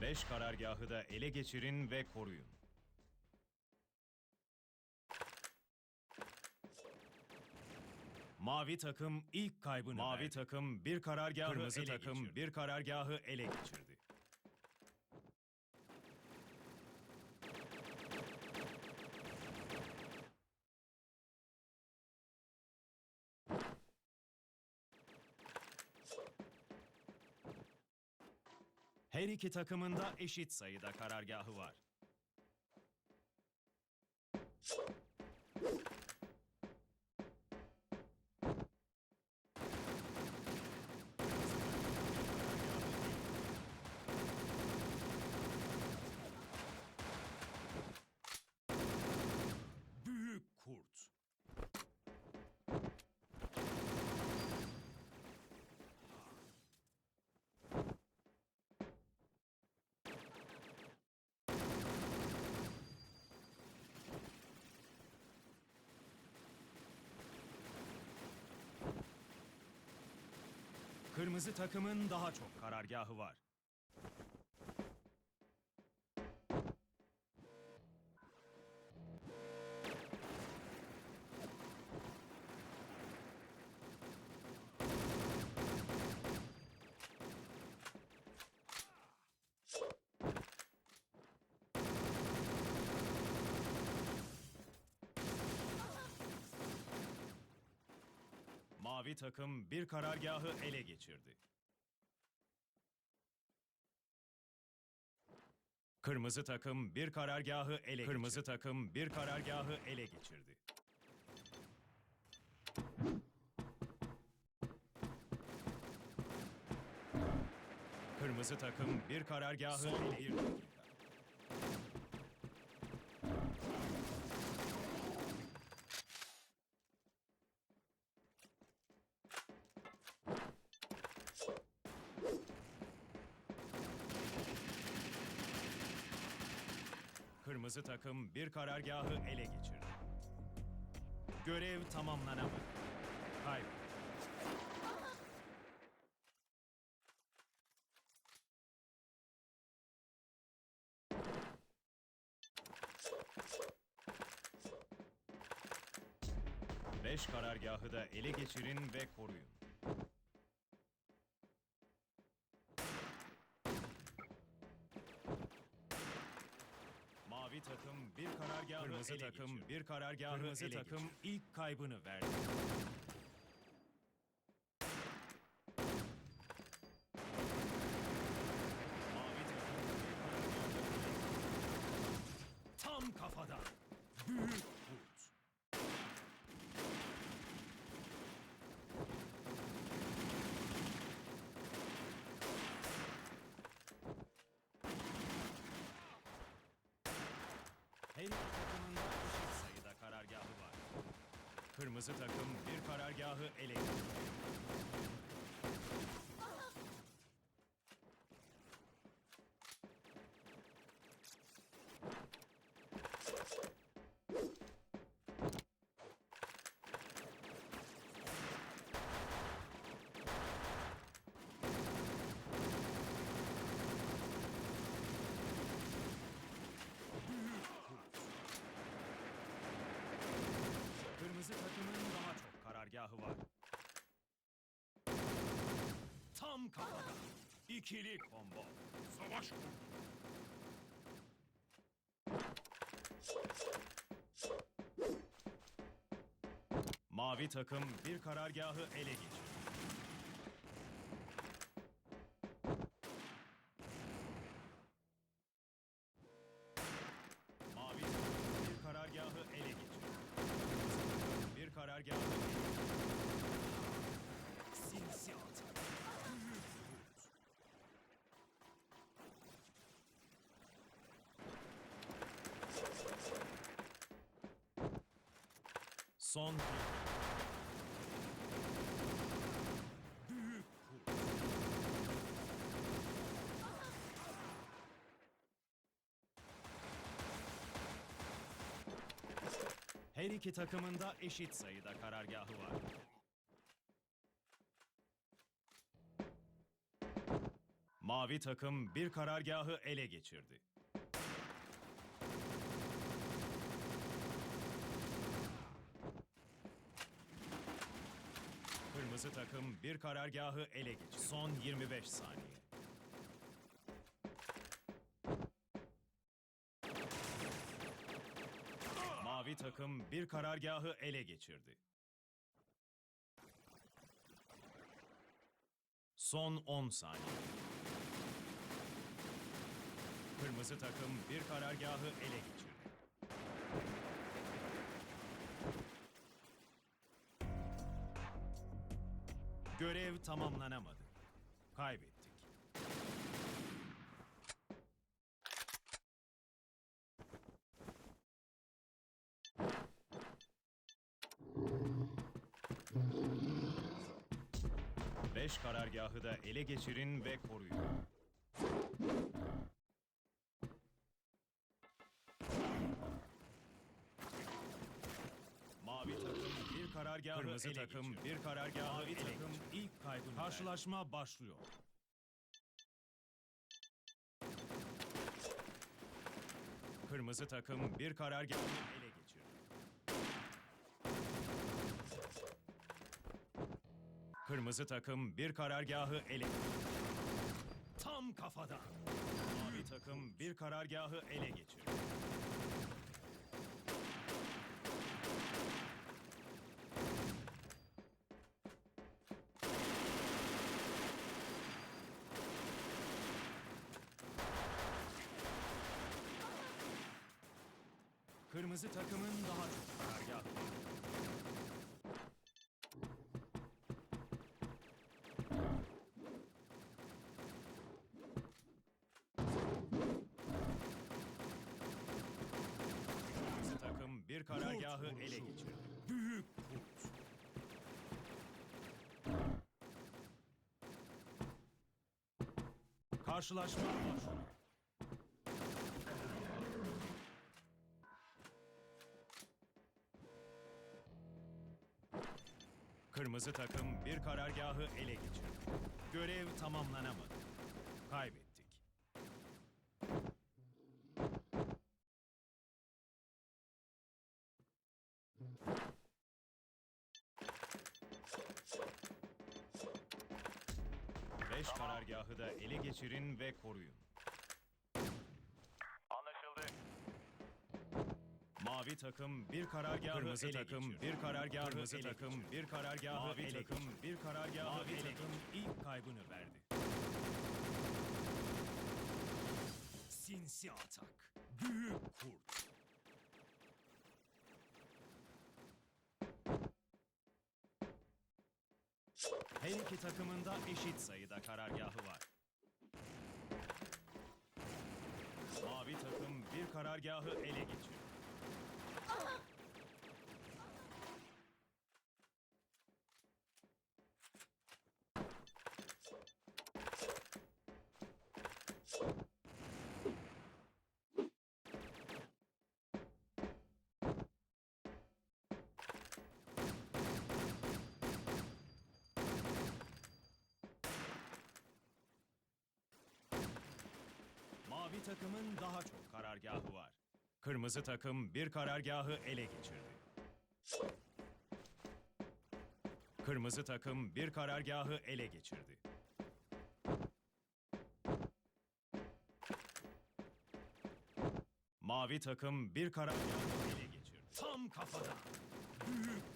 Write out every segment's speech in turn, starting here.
Beş karargahı da ele geçirin ve koruyun. Mavi takım ilk kaybını Mavi verdi. takım bir karargahı Kırmızı ele takım geçirdi. bir karargahı ele geçirdi. Her iki takımın da eşit sayıda karargahı var. Büyük kurt. Kırmızı takımın daha çok karargahı var. Mavi takım bir karargahı ele geçirdi. Kırmızı takım bir karargahı ele Kırmızı takım bir karargahı ele geçirdi. Kırmızı takım bir karargahı ele bir Kırmızı takım bir karargahı ele geçirdi. Görev tamamlanamadı. Kaybı. Beş karargahı da ele geçirin ve koruyun. Mavi takım bir karargahı Kırmızı ele takım geçirdi. bir karargahı Kırmızı ele takım geçirdi. ilk kaybını verdi. Mavi takım bir karargahı ele geçirdi. Tam kafadan. Büyük kurt. Her iki takımın da eşit sayıda karargahı var. Kırmızı takım bir karargahı ele geçirdi. Kırmızı takımın daha çok karargahı var. Tam kafada. İkili combo. Savaş Mavi takım bir karargahı ele geçirdi. Mavi takım bir karargahı ele geçirdi. Bir karargahı ele geçirdi. Sinsi atak. Büyük kurt. Son. Büyük. Her iki takımın da eşit sayıda karargahı var. Mavi takım bir karargahı ele geçirdi. Kırmızı takım bir karargahı ele geçirdi. Son 25 saniye. Mavi takım bir karargahı ele geçirdi. Son 10 saniye. Kırmızı takım bir karargahı ele geçirdi. Görev tamamlanamadı. Kaybettik. Beş karargahı da ele geçirin ve koruyun. Karargahı Kırmızı ele takım geçirdi. bir karargahı Mavi ele takım geçirdi. ilk kaybını. Karşılaşma başlıyor. Kırmızı takım bir karargahı ele geçirdi. Kırmızı takım bir karargahı ele Tam kafadan. Mavi takım bir karargahı ele geçirdi. Kırmızı takımın daha çok karargahı var. Kırmızı takım bir karargahı ele geçirdi. Büyük kurt. Karşılaşma başlıyor. Kırmızı takım bir karargahı ele geçirdi. Görev tamamlanamadı. Kaybettik. Beş karargahı da ele geçirin ve koruyun. Mavi takım bir karargahı Kırmızı ele takım geçirdi. bir karargahı Kırmızı ele takım bir karargahı Mavi ele takım geçirdi. bir karargahı Mavi ele takım ilk kaybını verdi. Sinsi atak. Büyük kurt. Her iki takımın da eşit sayıda karargahı var. Mavi takım bir karargahı ele geçirdi. Mavi takımın daha çok karargahı var. Kırmızı takım bir karargahı ele geçirdi. Kırmızı takım bir karargahı ele geçirdi. Mavi takım bir karargahı ele geçirdi. Tam kafadan. Büyük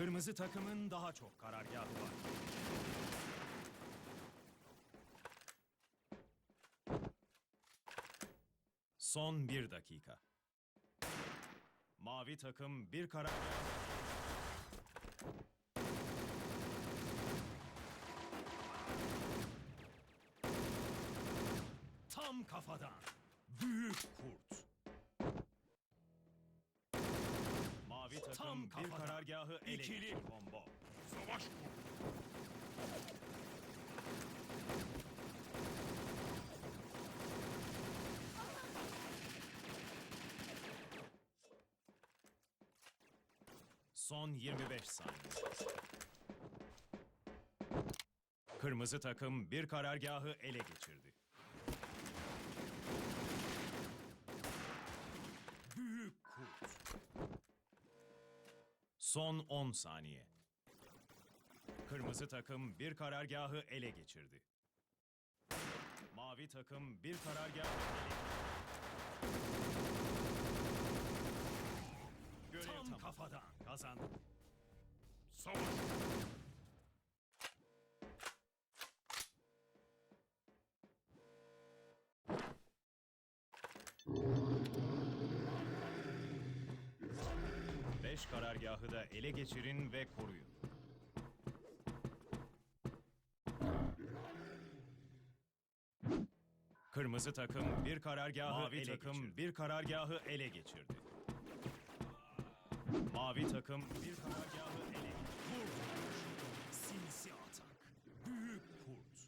Kırmızı takımın daha çok karargahı var. Son bir dakika. Mavi takım bir karargah. Tam kafadan. Büyük kurt. Mavi takım Tam bir kafadan. karargahı ele İkili. geçirdi. Combo. Savaş. Son 25 saniye. Kırmızı takım bir karargahı ele geçirdi. Büyük kurt. Son 10 saniye. Kırmızı takım bir karargahı ele geçirdi. Mavi takım bir karargahı ele Görev Tam tamam. kafadan. Kazandı. Savaş karargahı da ele geçirin ve koruyun. Kırmızı takım bir karargahı Mavi ele takım takım bir karargahı ele geçirdi. Mavi takım bir karargahı ele geçirdi. Kurt. Sinsi atak. Büyük kurt.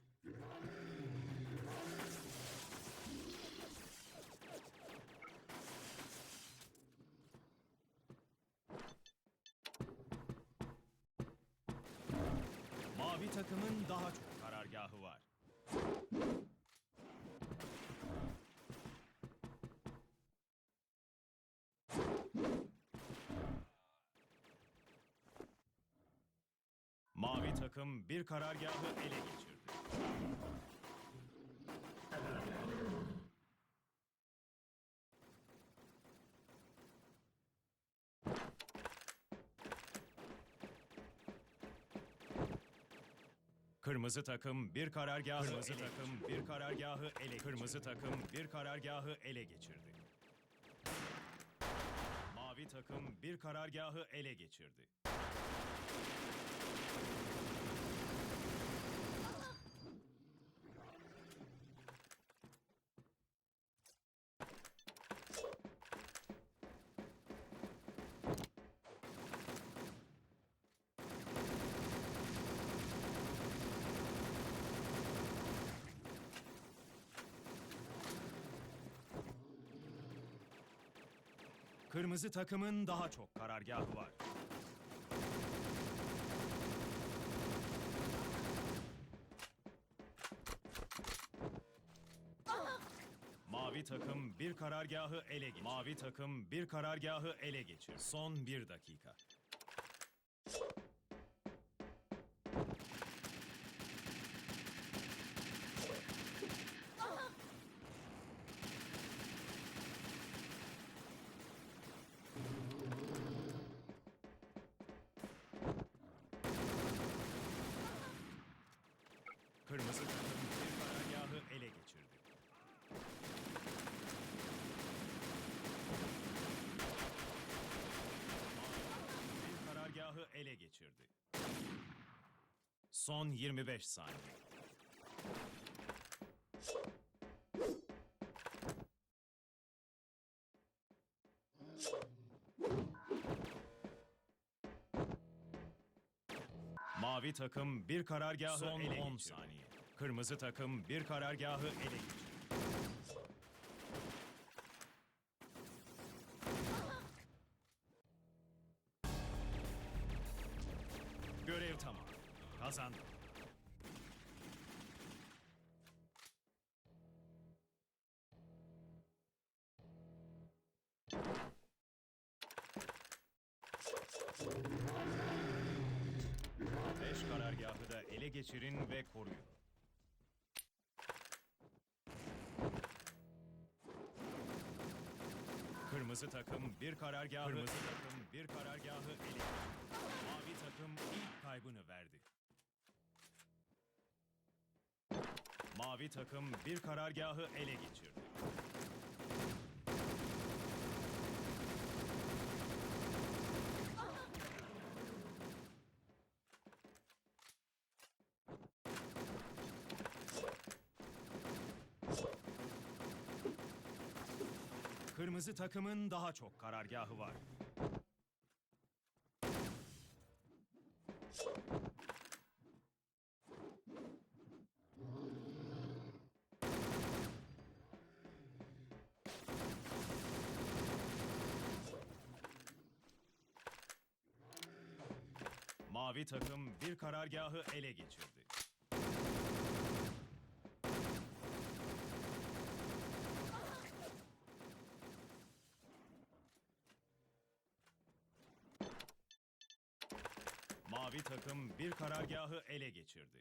Mavi takımın daha çok karargahı var. Mavi takım bir karargahı ele geçirdi. Kırmızı takım bir karargahı Kırmızı takım bir karargahı ele Kırmızı takım bir karargahı ele geçirdi. Mavi takım bir karargahı ele geçirdi. Kırmızı takımın daha çok karargahı var. Mavi takım bir karargahı ele geçir. Mavi takım bir karargahı ele geçir. Son bir dakika. Kırmızı takım bir karargahı ele geçirdi. Bir karargahı ele geçirdi. Son 25 saniye. Mavi takım bir karargahı Son ele 10 geçirdi. saniye. Kırmızı takım bir karargahı ele geçirdi. Görev tamam. Kazandı. Beş karargahı da ele geçirin ve koruyun. Kırmızı takım bir karargahı Kırmızı takım bir karargahı ele. Mavi takım ilk kaybını verdi. Mavi takım bir karargahı ele geçirdi. Kırmızı takımın daha çok karargahı var. Mavi takım bir karargahı ele geçirdi. Ele geçirdi.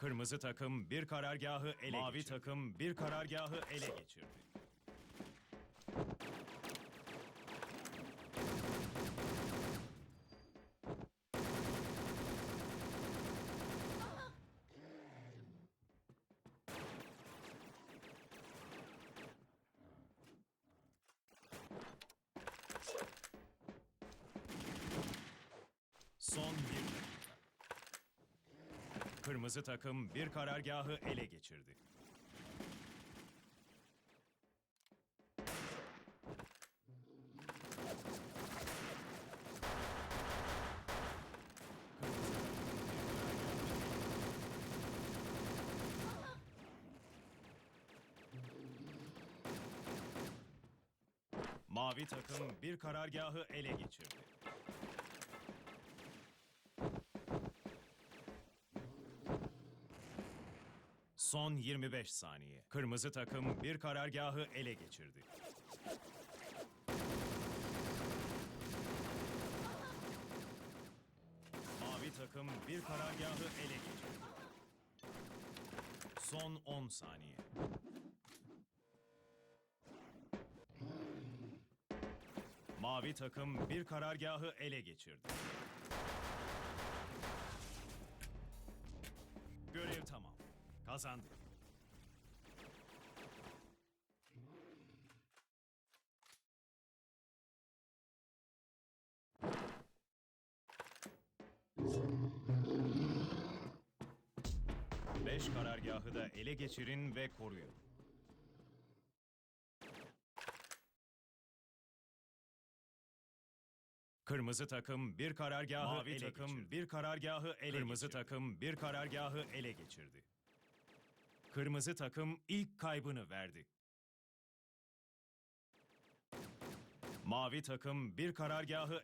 Kırmızı takım bir karargahı ele Mavi takım bir karargahı ele geçirdi. Son bir dakika. Kırmızı takım bir karargahı ele geçirdi. Mavi takım bir karargahı ele geçirdi. Son 25 saniye. Kırmızı takım bir karargahı ele geçirdi. Mavi takım bir karargahı ele geçirdi. Son 10 saniye. Mavi takım bir karargahı ele geçirdi. Kazandı. Beş karargahı da ele geçirin ve koruyun. Kırmızı takım bir karargahı Mavi ele takım takım bir karargahı ele Kırmızı takım bir karargahı ele geçirdi. Kırmızı takım ilk kaybını verdi. Mavi takım bir karargahı